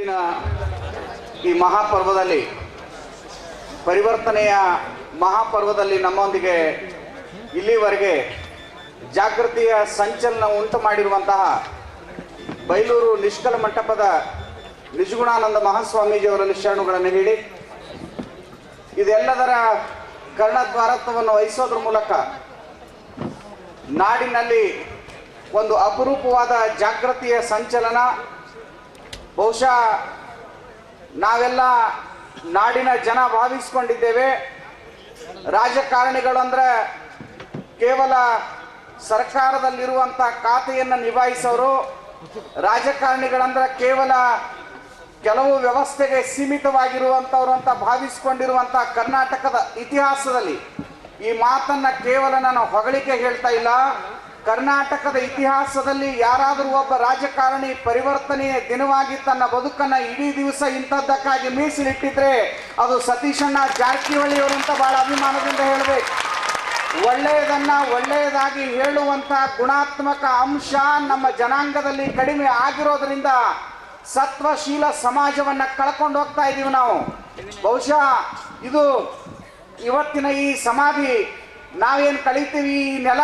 ಇಂದಿನ ಈ ಮಹಾಪರ್ವದಲ್ಲಿ, ಪರಿವರ್ತನೆಯ ಮಹಾಪರ್ವದಲ್ಲಿ ನಮ್ಮೊಂದಿಗೆ ಇಲ್ಲಿವರೆಗೆ ಜಾಗೃತಿಯ ಸಂಚಲನ ಉಂಟು ಮಾಡಿರುವಂತಹ ಬೈಲೂರು ನಿಷ್ಕಲ ಮಂಟಪದ ನಿಜಗುಣಾನಂದ ಮಹಾಸ್ವಾಮೀಜಿಯವರ ಶರಣುಗಳನ್ನು ಹೇಳಿ, ಇದೆಲ್ಲದರ ಕರ್ಣದ್ವಾರತ್ವವನ್ನು ವಹಿಸೋದ್ರ ಮೂಲಕ ನಾಡಿನಲ್ಲಿ ಒಂದು ಅಪರೂಪವಾದ ಜಾಗೃತಿಯ ಸಂಚಲನ ಬಹುಶಃ ನಾವೆಲ್ಲ ನಾಡಿನ ಜನ ಭಾವಿಸ್ಕೊಂಡಿದ್ದೇವೆ. ರಾಜಕಾರಣಿಗಳಂದ್ರೆ ಕೇವಲ ಸರ್ಕಾರದಲ್ಲಿರುವಂಥ ಖಾತೆಯನ್ನು ನಿಭಾಯಿಸೋರು. ರಾಜಕಾರಣಿಗಳಂದ್ರೆ ಕೇವಲ ಕೆಲವು ವ್ಯವಸ್ಥೆಗೆ ಸೀಮಿತವಾಗಿರುವಂಥವ್ರು ಅಂತ ಭಾವಿಸ್ಕೊಂಡಿರುವಂಥ ಕರ್ನಾಟಕದ ಇತಿಹಾಸದಲ್ಲಿ ಈ ಮಾತನ್ನ ಕೇವಲ ನಾನು ಹೊಗಳಿಕೆ ಹೇಳ್ತಾ ಇಲ್ಲ. ಕರ್ನಾಟಕದ ಇತಿಹಾಸದಲ್ಲಿ ಯಾರಾದರೂ ಒಬ್ಬ ರಾಜಕಾರಣಿ ಪರಿವರ್ತನೆಯ ದಿನವಾಗಿ ತನ್ನ ಬದುಕನ್ನು ಇಡೀ ದಿವಸ ಇಂಥದ್ದಕ್ಕಾಗಿ ಮೀಸಲಿಟ್ಟಿದ್ರೆ ಅದು ಸತೀಶಣ್ಣ ಜಾರಕಿಹೊಳಿ ಅವರು ಅಂತ ಬಹಳ ಅಭಿಮಾನದಿಂದ ಹೇಳಬೇಕು. ಒಳ್ಳೆಯದನ್ನ ಒಳ್ಳೆಯದಾಗಿ ಹೇಳುವಂಥ ಗುಣಾತ್ಮಕ ಅಂಶ ನಮ್ಮ ಜನಾಂಗದಲ್ಲಿ ಕಡಿಮೆ ಆಗಿರೋದ್ರಿಂದ ಸತ್ವಶೀಲ ಸಮಾಜವನ್ನ ಕಳ್ಕೊಂಡು ಹೋಗ್ತಾ ಇದೀವಿ ನಾವು. ಬಹುಶಃ ಇದು ಇವತ್ತಿನ ಈ ಸಮಾಧಿ ನಾವೇನು ಕಳಿತೀವಿ ಈ ನೆಲ?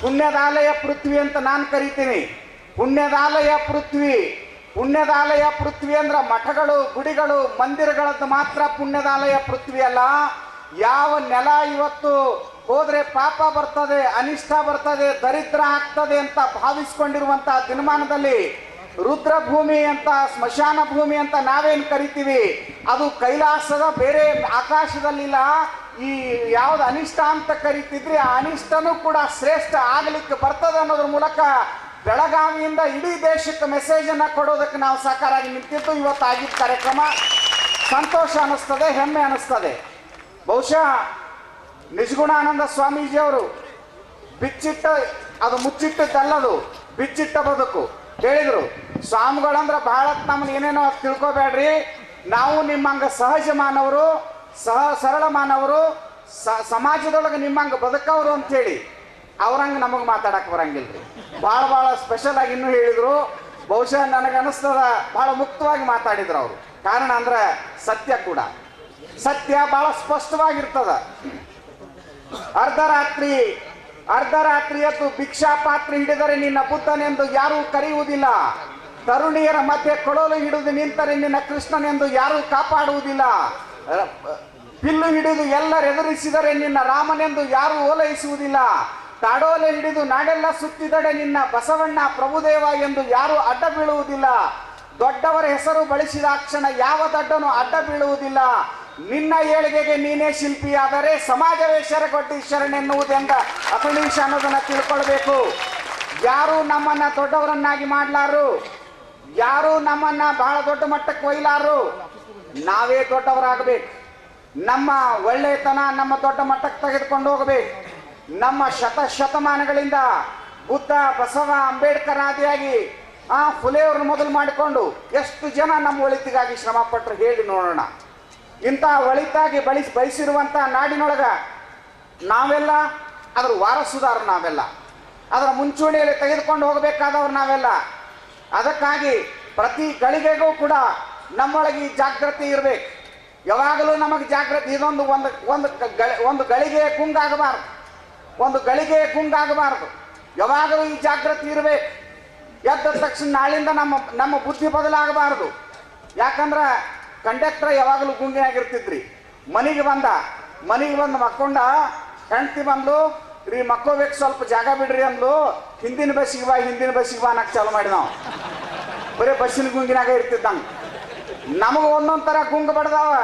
ಪುಣ್ಯದಾಲಯ ಪೃಥ್ವಿ ಅಂತ ನಾನು ಕರಿತೀನಿ. ಪುಣ್ಯದಾಲಯ ಪೃಥ್ವಿ. ಪುಣ್ಯದಾಲಯ ಪೃಥ್ವಿ ಅಂದ್ರೆ ಮಠಗಳು, ಗುಡಿಗಳು, ಮಂದಿರಗಳದ್ದು ಮಾತ್ರ ಪುಣ್ಯದಾಲಯ ಪೃಥ್ವಿ ಅಲ್ಲ. ಯಾವ ನೆಲ ಇವತ್ತು ಹೋದ್ರೆ ಪಾಪ ಬರ್ತದೆ, ಅನಿಷ್ಟ ಬರ್ತದೆ, ದರಿದ್ರ ಆಗ್ತದೆ ಅಂತ ಭಾವಿಸ್ಕೊಂಡಿರುವಂತಹ ದಿನಮಾನದಲ್ಲಿ ರುದ್ರಭೂಮಿ ಅಂತ ಸ್ಮಶಾನ ಭೂಮಿ ಅಂತ ನಾವೇನ್ ಕರಿತೀವಿ? ಅದು ಕೈಲಾಸದ ಬೇರೆ ಆಕಾಶದಲ್ಲಿಲ್ಲ. ಈ ಯಾವ್ದು ಅನಿಷ್ಟ ಅಂತ ಕರಿತಿದ್ರಿ ಆ ಅನಿಷ್ಟನೂ ಕೂಡ ಶ್ರೇಷ್ಠ ಆಗ್ಲಿಕ್ಕೆ ಬರ್ತದೆ ಅನ್ನೋದ್ರ ಮೂಲಕ ಬೆಳಗಾವಿಯಿಂದ ಇಡೀ ದೇಶಕ್ಕೆ ಮೆಸೇಜ್ ಅನ್ನ ಕೊಡೋದಕ್ಕೆ ನಾವು ಸಾಕಾರಾಗಿ ನಿಂತಿದ್ದು ಇವತ್ತು ಆಗಿದ್ದ ಕಾರ್ಯಕ್ರಮ. ಸಂತೋಷ ಅನಿಸ್ತದೆ ಹೆಮ್ಮೆ ಅನಿಸ್ತದೆ ಬಹುಶಃ ನಿಜಗುಣಾನಂದ ಸ್ವಾಮೀಜಿಯವರು ಬಿಚ್ಚಿಟ್ಟ, ಅದು ಮುಚ್ಚಿಟ್ಟದ್ದಲ್ಲದು, ಬಿಚ್ಚಿಟ್ಟ ಬದುಕು. ಹೇಳಿದ್ರು, ಸ್ವಾಮಿಗಳಂದ್ರೆ ಬಹಳ ನಮ್ಗೆ ಏನೇನೋ ತಿಳ್ಕೊಬೇಡ್ರಿ. ನಾವು ನಿಮ್ಮಂಗ ಸಹಜ ಮಾನವರು ಸಹ ಸರಳ ಮಾನವರು ಸಮಾಜದೊಳಗೆ ನಿಮ್ಮಂಗ ಬದುಕವರು ಅಂತ ಹೇಳಿ ಅವ್ರಂಗ ನಮಗೆ ಮಾತಾಡಕ್ ಬರಂಗಿಲ್ರಿ. ಭಾಳ ಭಾಳ ಸ್ಪೆಷಲ್ ಆಗಿ ಇನ್ನೂ ಹೇಳಿದರು. ಬಹುಶಃ ನನಗೆ ಅನಿಸ್ತದ ಬಹಳ ಮುಕ್ತವಾಗಿ ಮಾತಾಡಿದ್ರು ಅವರು. ಕಾರಣ ಅಂದ್ರೆ ಸತ್ಯ ಕೂಡ. ಸತ್ಯ ಬಹಳ ಸ್ಪಷ್ಟವಾಗಿರ್ತದ. ಅರ್ಧರಾತ್ರಿ ಅರ್ಧರಾತ್ರಿ ಎದ್ದು ಭಿಕ್ಷಾ ಪಾತ್ರೆ ಹಿಡಿದರೆ ನಿನ್ನ ಬುದ್ಧನೆಂದು ಯಾರೂ ಕರೆಯುವುದಿಲ್ಲ. ತರುಣಿಯರ ಮಧ್ಯೆ ಕೊಳಲು ಹಿಡಿದು ನಿಂತರೆ ನಿನ್ನ ಕೃಷ್ಣನೆಂದು ಯಾರೂ ಕಾಪಾಡುವುದಿಲ್ಲ. ರ- ಹಿಡಿದು ಹಿಡಿದು ಎಲ್ಲರೆದುರಿಸಿದರೆ ನಿನ್ನ ರಾಮನೆಂದು ಯಾರು ಓಲೈಸುವುದಿಲ್ಲ. ತಾಡೋಲೆ ಹಿಡಿದು ನಾಡೆಲ್ಲ ಸುತ್ತಿದಡೆ ನಿನ್ನ ಬಸವಣ್ಣ ಪ್ರಭುದೇವ ಎಂದು ಯಾರೂ ಅಡ್ಡ ಬೀಳುವುದಿಲ್ಲ. ದೊಡ್ಡವರ ಹೆಸರು ಬಳಸಿದ ಕ್ಷಣ ಯಾವ ದಡ್ಡನು ಅಡ್ಡ ಬೀಳುವುದಿಲ್ಲ. ನಿನ್ನ ಏಳಿಗೆಗೆ ನೀನೇ ಶಿಲ್ಪಿಯಾದರೆ ಸಮಾಜವೇ ಶರಗೊಡ್ಡಿ ಶರಣೆನ್ನುವುದೆಂದ ಅಪನೀಶ ಅನ್ನೋದನ್ನ ತಿಳ್ಕೊಳ್ಬೇಕು. ಯಾರು ನಮ್ಮನ್ನ ದೊಡ್ಡವರನ್ನಾಗಿ ಮಾಡ್ಲಾರು? ಯಾರು ನಮ್ಮನ್ನ ಬಹಳ ದೊಡ್ಡ ಮಟ್ಟಕ್ಕೆ ಒಯ್ಲಾರು? ನಾವೇ ದೊಡ್ಡವರಾಗಬೇಕು. ನಮ್ಮ ಒಳ್ಳೆತನ, ನಮ್ಮ ದೊಡ್ಡ ಮಟ್ಟಕ್ಕೆ ತೆಗೆದುಕೊಂಡು ಹೋಗಬೇಕು. ನಮ್ಮ ಶತ ಶತಮಾನಗಳಿಂದ ಬುದ್ಧ, ಬಸವ, ಅಂಬೇಡ್ಕರ್ ಆದಿಯಾಗಿ ಆ ಫುಲೆಯವ್ರನ್ನ ಮೊದಲು ಮಾಡಿಕೊಂಡು ಎಷ್ಟು ಜನ ನಮ್ಮ ಒಳಿತಿಗಾಗಿ ಶ್ರಮ ಪಟ್ಟರು ಹೇಳಿ ನೋಡೋಣ. ಇಂಥ ಒಳಿತಾಗಿ ಬಳಸಿ ಬಯಸಿರುವಂಥ ನಾಡಿನೊಳಗ ನಾವೆಲ್ಲ, ಅದರ ವಾರಸುದಾರ ನಾವೆಲ್ಲ. ಅದರ ಮುಂಚೂಣಿಯಲ್ಲಿ ತೆಗೆದುಕೊಂಡು ಹೋಗಬೇಕಾದವ್ರು ನಾವೆಲ್ಲ. ಅದಕ್ಕಾಗಿ ಪ್ರತಿ ಗಳಿಗೆಗೂ ಕೂಡ ನಮ್ಮೊಳಗೆ ಈ ಜಾಗೃತಿ ಇರಬೇಕು. ಯಾವಾಗಲೂ ನಮಗೆ ಜಾಗೃತಿ ಇದೊಂದು ಒಂದು ಒಂದು ಒಂದು ಗಳಿಗೆ ಗುಂಗಾಗಬಾರ್ದು ಒಂದು ಗಳಿಗೆ ಗುಂಗಾಗಬಾರ್ದು ಯಾವಾಗಲೂ ಈ ಜಾಗೃತಿ ಇರಬೇಕು. ಎದ್ದ ತಕ್ಷಣ ನಾಳಿಂದ ನಮ್ಮ ನಮ್ಮ ಬುದ್ಧಿ ಬದಲಾಗಬಾರದು. ಯಾಕಂದ್ರೆ ಕಂಡಕ್ಟರ್ ಯಾವಾಗಲೂ ಗುಂಗಿಯಾಗಿರ್ತಿದ್ರಿ ಮನೆಗೆ ಬಂದ, ಮನೆಗೆ ಬಂದು ಮಕ್ಕೊಂಡ ಹೆಂಡ್ತಿ ಬಂದ್ಲು, ರೀ ಮಕ್ಕೋಬೇಕು ಸ್ವಲ್ಪ ಜಾಗ ಬಿಡ್ರಿ ಅಂದ್ಲು, ಹಿಂದಿನ ಬಸ್ಸಿಗೆ ಬಾ, ಹಿಂದಿನ ಬಸ್ಸಿಗೆ ಬಾ ಅನ್ನಕ್ಕೆ ಚಾಲು ಮಾಡಿ ನಾವು ಬರೀ ಬಸ್ಸಿನ ಗುಂಗಿನಾಗ ಇರ್ತಿದ್ದಂಗೆ. ನಮಗೆ ಒಂದೊಂದು ಥರ ಗುಂಗು ಬಡ್ದಾವ.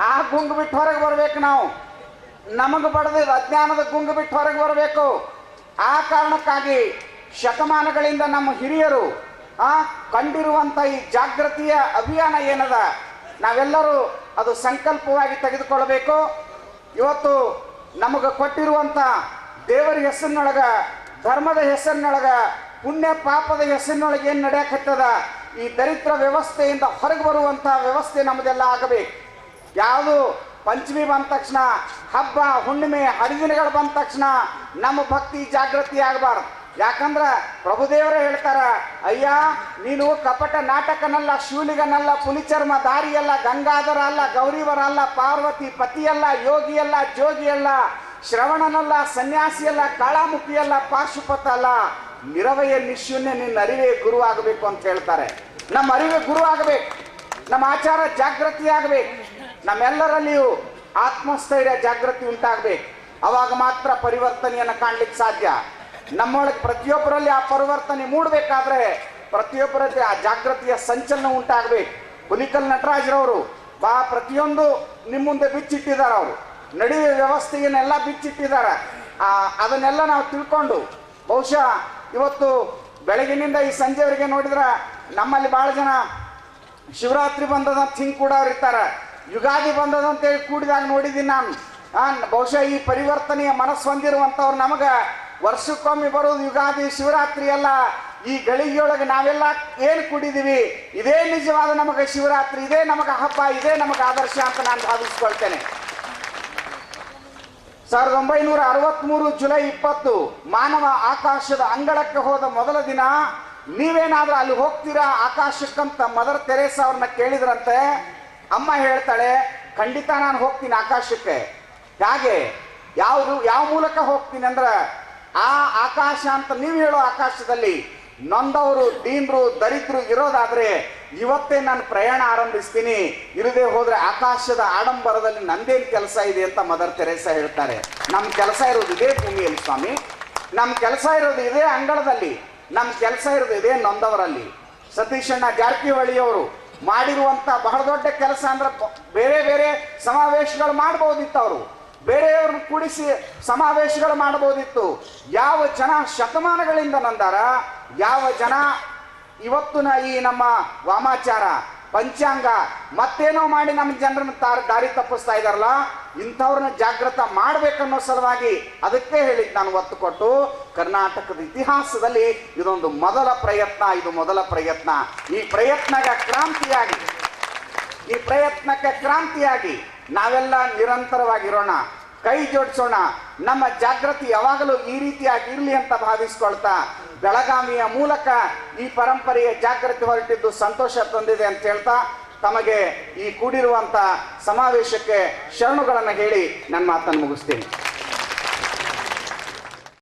ಆ ಗುಂಗು ಬಿಟ್ಟು ಹೊರಗೆ ಬರ್ಬೇಕು ನಾವು. ನಮಗ ಬಡದ ಅಜ್ಞಾನದ ಗುಂಗು ಬಿಟ್ಟು ಹೊರಗೆ ಬರಬೇಕು. ಆ ಕಾರಣಕ್ಕಾಗಿ ಶತಮಾನಗಳಿಂದ ನಮ್ಮ ಹಿರಿಯರು, ಆ ಕಂಡಿರುವಂಥ ಈ ಜಾಗೃತಿಯ ಅಭಿಯಾನ ಏನದ? ನಾವೆಲ್ಲರೂ ಅದು ಸಂಕಲ್ಪವಾಗಿ ತೆಗೆದುಕೊಳ್ಬೇಕು ಇವತ್ತು ನಮಗೆ ಕೊಟ್ಟಿರುವಂಥ ದೇವರ ಹೆಸರಿನೊಳಗ, ಧರ್ಮದ ಹೆಸರಿನೊಳಗ, ಪುಣ್ಯ ಪಾಪದ ಹೆಸರಿನೊಳಗೆ ಏನು ನಡೆಯಕತ್ತದ? ಈ ದರಿದ್ರ ವ್ಯವಸ್ಥೆಯಿಂದ ಹೊರಗೆ ಬರುವಂಥ ವ್ಯವಸ್ಥೆ ನಮ್ಮದೆಲ್ಲ ಆಗಬೇಕು. ಯಾವುದು ಪಂಚಮಿ ಬಂದ ತಕ್ಷಣ, ಹಬ್ಬ, ಹುಣ್ಣಿಮೆ, ಹರಿದಿನಗಳು ಬಂದ ತಕ್ಷಣ ನಮ್ಮ ಭಕ್ತಿ ಜಾಗೃತಿ ಆಗಬಾರ್ದು. ಯಾಕಂದ್ರೆ ಪ್ರಭುದೇವರೇ ಹೇಳ್ತಾರ, ಅಯ್ಯ, ನೀನು ಕಪಟ ನಾಟಕನಲ್ಲ, ಶೂಲಿಗನಲ್ಲ, ಪುಲಿಚರ್ಮ ದಾರಿಯಲ್ಲ ಗಂಗಾಧರ ಅಲ್ಲ ಗೌರಿವರ ಅಲ್ಲ ಪಾರ್ವತಿ ಪತಿಯಲ್ಲ, ಯೋಗಿಯಲ್ಲ, ಜೋಗಿಯಲ್ಲ, ಶ್ರವಣನಲ್ಲ, ಸನ್ಯಾಸಿಯಲ್ಲ, ಕಾಳಾಮುಖಿಯಲ್ಲ ಪಾಶುಪತ ಅಲ್ಲ ನಿರವಯ ನಿಶೂನ್ಯ ನಿನ್ನ ಅರಿವೇ ಗುರು ಆಗಬೇಕು ಅಂತ ಹೇಳ್ತಾರೆ. ನಮ್ಮ ಅರಿವೇ ಗುರು ಆಗಬೇಕು ನಮ್ಮ ಆಚಾರ ಜಾಗೃತಿ ಆಗಬೇಕು ನಮ್ಮೆಲ್ಲರಲ್ಲಿಯೂ ಆತ್ಮಸ್ಥೈರ್ಯ ಜಾಗೃತಿ ಉಂಟಾಗಬೇಕು. ಅವಾಗ ಮಾತ್ರ ಪರಿವರ್ತನೆಯನ್ನು ಕಾಣ್ಲಿಕ್ಕೆ ಸಾಧ್ಯ. ನಮ್ಮೊಳಗೆ ಪ್ರತಿಯೊಬ್ಬರಲ್ಲಿ ಆ ಪರಿವರ್ತನೆ ಮೂಡಬೇಕಾದ್ರೆ ಪ್ರತಿಯೊಬ್ಬರಲ್ಲಿ ಆ ಜಾಗೃತಿಯ ಸಂಚಲನ ಉಂಟಾಗಬೇಕು. ಹುಲಿಕಲ್ ನಟರಾಜ್ರವರು, ಬಾ, ಪ್ರತಿಯೊಂದು ನಿಮ್ಮ ಮುಂದೆ ಬಿಚ್ಚಿಟ್ಟಿದ್ದಾರೆ ಅವರು. ನಡೆಯುವ ವ್ಯವಸ್ಥೆಯನ್ನೆಲ್ಲ ಬಿಚ್ಚಿಟ್ಟಿದ್ದಾರೆ. ಅದನ್ನೆಲ್ಲ ನಾವು ತಿಳ್ಕೊಂಡು ಬಹುಶಃ ಇವತ್ತು ಬೆಳಗಿನಿಂದ ಈ ಸಂಜೆವರೆಗೆ ನೋಡಿದ್ರೆ ನಮ್ಮಲ್ಲಿ ಭಾಳ ಜನ ಶಿವರಾತ್ರಿ ಬಂದದಂತ ಹಿಂಗೆ ಕೂಡ ಅವ್ರು ಇರ್ತಾರೆ. ಯುಗಾದಿ ಬಂದದಂತೇಳಿ ಕೂಡಿದಾಗ ನೋಡಿದ್ದೀನಿ ನಾನು. ಬಹುಶಃ ಈ ಪರಿವರ್ತನೆಯ ಮನಸ್ಸು ಹೊಂದಿರುವಂಥವ್ರು ನಮಗೆ ವರ್ಷಕ್ಕೊಮ್ಮೆ ಬರೋದು ಯುಗಾದಿ, ಶಿವರಾತ್ರಿ ಎಲ್ಲ ಈ ಗಳಿಗೆಯೊಳಗೆ ನಾವೆಲ್ಲ ಏನು ಕುಡಿದೀವಿ? ಇದೇ ನಿಜವಾದ ನಮಗೆ ಶಿವರಾತ್ರಿ, ಇದೇ ನಮಗೆ ಹಬ್ಬ, ಇದೇ ನಮಗೆ ಆದರ್ಶ ಅಂತ ನಾನು ಭಾವಿಸ್ಕೊಳ್ತೇನೆ. ಸಾವಿರದ ಒಂಬೈನೂರ ಅರವತ್ಮೂರು ಜುಲೈ ಇಪ್ಪತ್ತು ಮಾನವ ಆಕಾಶದ ಅಂಗಳಕ್ಕೆ ಹೋದ ಮೊದಲ ದಿನ ನೀವೇನಾದ್ರೂ ಅಲ್ಲಿ ಹೋಗ್ತೀರಾ ಆಕಾಶಕ್ಕಂತ ಮದರ್ ತೆರೇಸ ಅವ್ರನ್ನ ಕೇಳಿದ್ರಂತೆ? ಅಮ್ಮ ಹೇಳ್ತಾಳೆ, ಖಂಡಿತ ನಾನು ಹೋಗ್ತೀನಿ ಆಕಾಶಕ್ಕೆ. ಹಾಗೆ? ಯಾವುದು ಯಾವ ಮೂಲಕ ಹೋಗ್ತೀನಿ ಅಂದ್ರೆ, ಆ ಆಕಾಶ ಅಂತ ನೀವು ಹೇಳೋ ಆಕಾಶದಲ್ಲಿ ನೊಂದವರು, ದೀನ್ರು, ದರಿದ್ರು ಇರೋದಾದ್ರೆ ಇವತ್ತೇ ನಾನು ಪ್ರಯಾಣ ಆರಂಭಿಸ್ತೀನಿ. ಇರದೇ ಹೋದ್ರೆ ಆಕಾಶದ ಆಡಂಬರದಲ್ಲಿ ನಂದೇನು ಕೆಲಸ ಇದೆ ಅಂತ ಮದರ್ ತೆರೇಸ ಹೇಳ್ತಾರೆ. ನಮ್ಮ ಕೆಲಸ ಇರೋದು ಇದೇ ಭೂಮಿಯಲ್ಲಿ ಸ್ವಾಮಿ. ನಮ್ಮ ಕೆಲಸ ಇರೋದು ಇದೇ ಅಂಗಳದಲ್ಲಿ. ನಮ್ಮ ಕೆಲಸ ಇರೋದು ಇದೇ ನೊಂದವರಲ್ಲಿ. ಸತೀಶಣ್ಣ ಜಾರಕಿಹೊಳಿಯವರು ಮಾಡಿರುವಂತ ಬಹಳ ದೊಡ್ಡ ಕೆಲಸ ಅಂದ್ರೆ ಬೇರೆ ಬೇರೆ ಸಮಾವೇಶಗಳು ಮಾಡ್ಬೋದಿತ್ತು ಅವರು ಬೇರೆಯವ್ರನ್ನ ಕೂಡಿಸಿ ಸಮಾವೇಶಗಳು ಮಾಡಬಹುದಿತ್ತು ಯಾವ ಜನ ಶತಮಾನಗಳಿಂದ ನಂದಾರ, ಯಾವ ಜನ ಇವತ್ತಿನ ಈ ನಮ್ಮ ವಾಮಾಚಾರ, ಪಂಚಾಂಗ, ಮತ್ತೇನೋ ಮಾಡಿ ನಮ್ಮ ಜನರನ್ನು ದಾರಿ ತಪ್ಪಿಸ್ತಾ ಇದಾರಲ್ಲ, ಇಂಥವ್ರನ್ನ ಜಾಗೃತ ಮಾಡ್ಬೇಕನ್ನೋ ಸಲುವಾಗಿ ಅದಕ್ಕೆ ಹೇಳಿದ್ ನಾನು ಒತ್ತು ಕೊಟ್ಟು, ಕರ್ನಾಟಕದ ಇತಿಹಾಸದಲ್ಲಿ ಇದೊಂದು ಮೊದಲ ಪ್ರಯತ್ನ, ಇದು ಮೊದಲ ಪ್ರಯತ್ನ. ಈ ಪ್ರಯತ್ನಕ್ಕೆ ಕ್ರಾಂತಿಯಾಗಿ, ಈ ಪ್ರಯತ್ನಕ್ಕೆ ಕ್ರಾಂತಿಯಾಗಿ ನಾವೆಲ್ಲ ನಿರಂತರವಾಗಿರೋಣ, ಕೈ ಜೋಡಿಸೋಣ ನಮ್ಮ ಜಾಗೃತಿ ಯಾವಾಗಲೂ ಈ ರೀತಿಯಾಗಿ ಇರಲಿ ಅಂತ ಭಾವಿಸ್ಕೊಳ್ತಾ ಬೆಳಗಾವಿಯ ಮೂಲಕ ಈ ಪರಂಪರೆಯ ಜಾಗೃತಿ ಹೊರಟಿದ್ದು ಸಂತೋಷ ತಂದಿದೆ ಅಂತ ಹೇಳ್ತಾ ತಮಗೆ ಈ ಕೂಡಿರುವಂತ ಸಮಾವೇಶಕ್ಕೆ ಶರಣುಗಳನ್ನು ಹೇಳಿ ನನ್ನ ಮಾತನ್ನು ಮುಗಿಸ್ತೀನಿ.